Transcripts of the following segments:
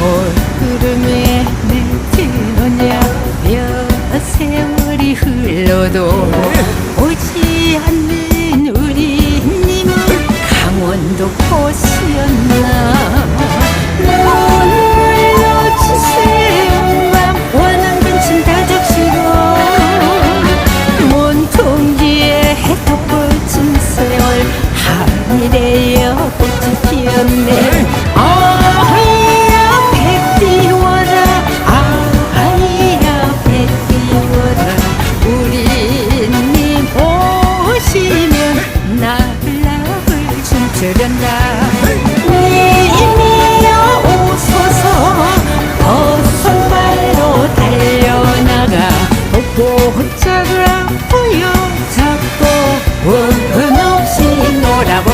얼굴에 내 지느냐며 세월이 그 흘러도 네. 된다. 내 힘이여 웃어서 벗선발로 달려나가. 벗고 혼자가 보여 잡고 웃음 없이 놀아보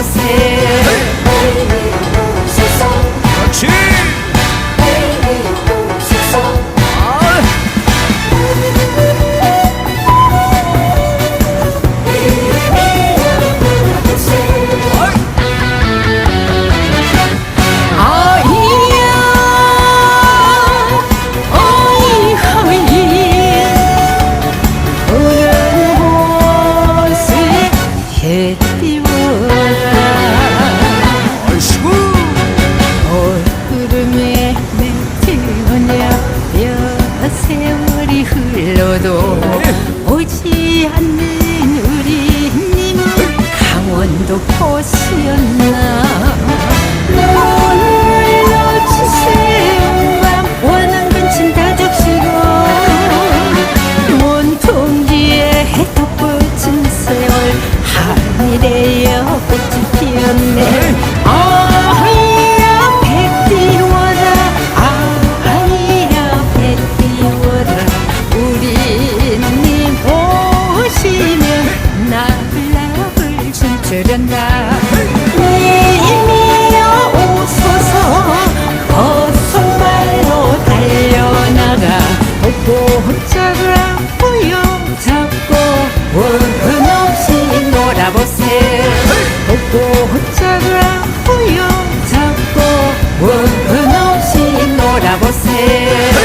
보이지 않는 우리님은 강원도 곳이었나? 된다 내 힘이여 웃어서 어손발로 달려나가. 돕고 흡착을 보여. 잡고 원근 없이 놀아보세요 돕고 흡착을 보여. 잡고 원근 없이 놀아보세.